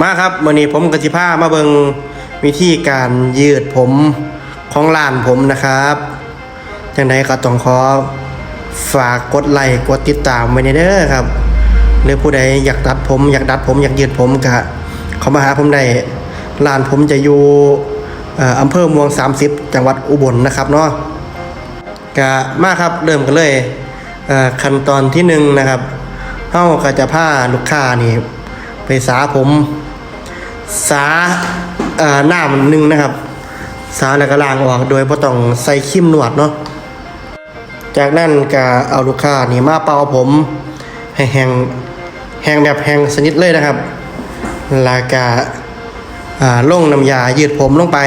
มาครับวันนี้ผมกสิภามาเบิงวิธีการยืดผมของร้านผมนะครับจังใดก็ต้องขอฝากกดไลค์กดติดตามไว้ในเด้อครับ หรือผู้ใดอยากตัดผมอยากดัดผมอยากยืดผมก็เขามาหาผมได้ร้านผมจะอยู่อำเภอเมือง 30 จังหวัดอุบลนะครับเนาะก็มาครับเริ่มกันเลยขั้นตอนที่หนึ่งนะครับเฮาก็จะพาลูกค้านี่ ไปสาผมสาหน้ามันหนึงนะครับ สาแล้วก็ล้างออกโดยบ่ต้องใส่ครีมนวดเนาะจากนั้นก็เอาลูกค้านี่มาเป่าผมให้แห้งแห้งแบบแห้งสนิทเลยนะครับแล้วก็อ่าลงน้ำยายืดผมลงไป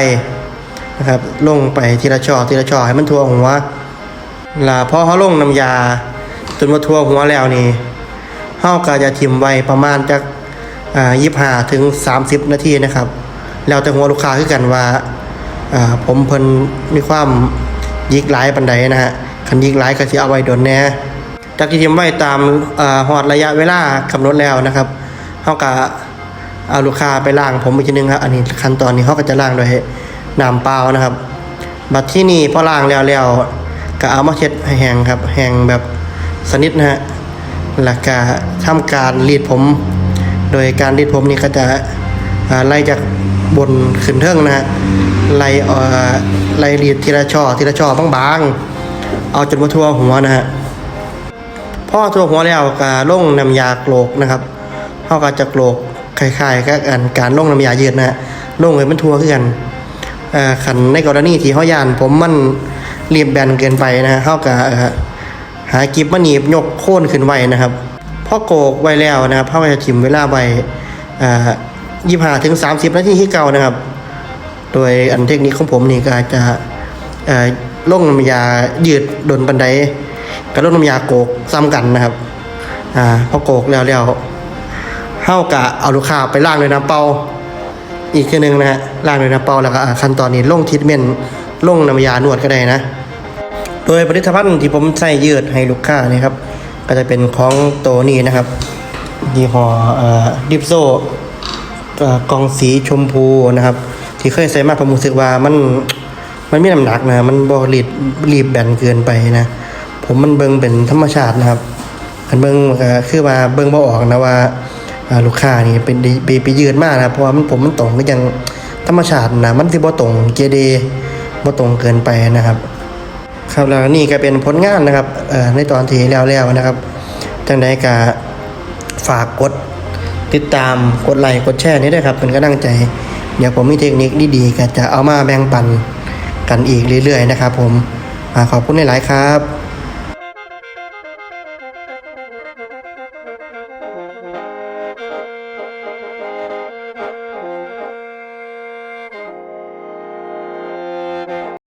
นะครับลงไปทีละช่อทีละช่อให้มันทั่วหัวแล้วพอเขาลงน้ำยาจนว่าทั่วหัวแล้วนี่เฮาก็จะทิมไว้ประมาณจาก อ่า25ถึง30นาทีนะครับ แล้วแต่หัวลูกค้าคือกันว่าอ่าผมเพิ่นมีความยิกหลายปานใดนะฮะคันยิกหลายก็สิเอาไว้โดนแน่จากที่ทิมไว้ตามอ่าฮอดระยะเวลากำหนดแล้วนะครับเฮาก็เอาลูกค้าไปล้างผมอีกทีนึงครับอันนี้ขั้นตอนนี้เฮาก็จะล้างโดยน้ำเปล่านะครับ บัดที่นี่พอล้างแล้วแล้วก็เอามาเช็ดให้แห้งครับแห้งแบบสนิทนะฮะแล้วก็ทำการรีดผม โดยการรีดผมนี่ก็จะไล่จากบนขึ้นเทิงนะฮะไล่ไล่รีดทีละช่อทีละช่อบางๆ เอาจนมาทั่วหัวนะฮะพอทั่วหัวแล้วก็ลงน้ำยาโกรกนะครับเขาก็จะโกรกคล้ายๆกับการการลงน้ำยายืดนะฮะลงให้มันทั่วขึ้นกันขันในกรณีที่เขายานผมมันเรียบแบนเกินไปนะฮะเขาก็หากิบมาหนีบยกโค่นขึ้นไว้นะครับ อโกกไว้แล้วนะครับพ่อจะถิ่มเวลาไว้ยี่ห้าถึงสามสิบนาทีที่เก่านะครับ โดยอันเทคนิคของผมนี่ก็จะเอ่องน้ำยายืดดนบันไดกับล่งน้ำยาโกกซ้ำกันนะครับอพอโกกแล้วแล้วเท่ากะเอาลูกค้าไปล้างด้วยน้ำเปล่าอีกทีหนึ่งนะฮะล้างด้วยน้ำเปล่าแล้วก็ขั้นตอนนี้ล่งทรีทเมนต์ลงน้ำยานวดก็ได้นะ โดยผลิตภัณฑ์ที่ผมใส่ยืดให้ลูกค้านี่ครับ ก็จะเป็นของโตนี่นะครับยี่ห้อดิฟโซกองสีชมพูนะครับ ที่เคยใส่มาผมรู้สึกว่ามันมันไมีน้ำหนักนะ มันบรีดรีบแบนเกินไปนะ ผมมันเบิงเป็นธรรมชาตินะครับอันเบิงคือว่าเบิงบ่ออกนะว่าลูกค้านี่เป็นไปไปยืดมากนะเพราะว่ามันผมมันตรงก็ยังธรรมชาตินะมันที่บ่ตรงเจเดบ่ตรงเกินไปนะครับ ครับแล้วนี่ก็เป็นผลงานนะครับในตอนที่แล้วๆนะครับจังใดก็ฝากกดติดตามกดไลค์กดแชร์นี้ด้วยครับเป็นก็นั่งใจ เดี๋ยวผมมีเทคนิคดีๆก็จะเอามาแบ่งปันกันอีกเรื่อยๆนะครับ ผมขอบคุณหลายๆครับ